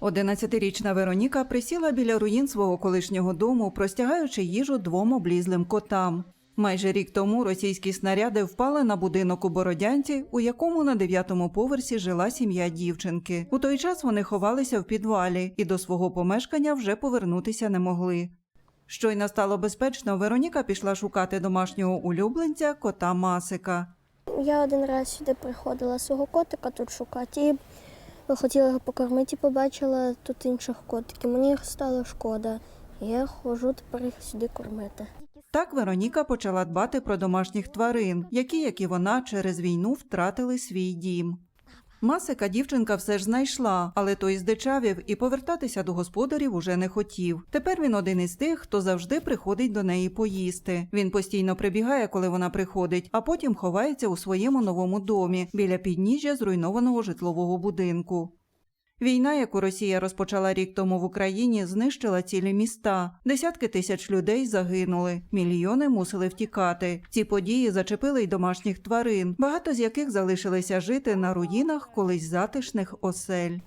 Одинадцятирічна Вероніка присіла біля руїн свого колишнього дому, простягаючи їжу двом облізлим котам. Майже рік тому російські снаряди впали на будинок у Бородянці, у якому на дев'ятому поверсі жила сім'я дівчинки. У той час вони ховалися в підвалі і до свого помешкання вже повернутися не могли. Щойно стало безпечно, Вероніка пішла шукати домашнього улюбленця кота Масика. Я один раз сюди приходила свого котика тут шукати хотіла його покормити побачила тут інших котиків. Мені їх стало шкода. Я ходжу тепер їх сюди кормити. Так Вероніка почала дбати про домашніх тварин, які, як і вона, через війну втратили свій дім. Масика дівчинка все ж знайшла, але той здичавів і повертатися до господарів уже не хотів. Тепер він один із тих, хто завжди приходить до неї поїсти. Він постійно прибігає, коли вона приходить, а потім ховається у своєму новому домі біля підніжжя зруйнованого житлового будинку. Війна, яку Росія розпочала рік тому в Україні, знищила цілі міста. Десятки тисяч людей загинули, мільйони мусили втікати. Ці події зачепили й домашніх тварин, багато з яких залишилися жити на руїнах колись затишних осель.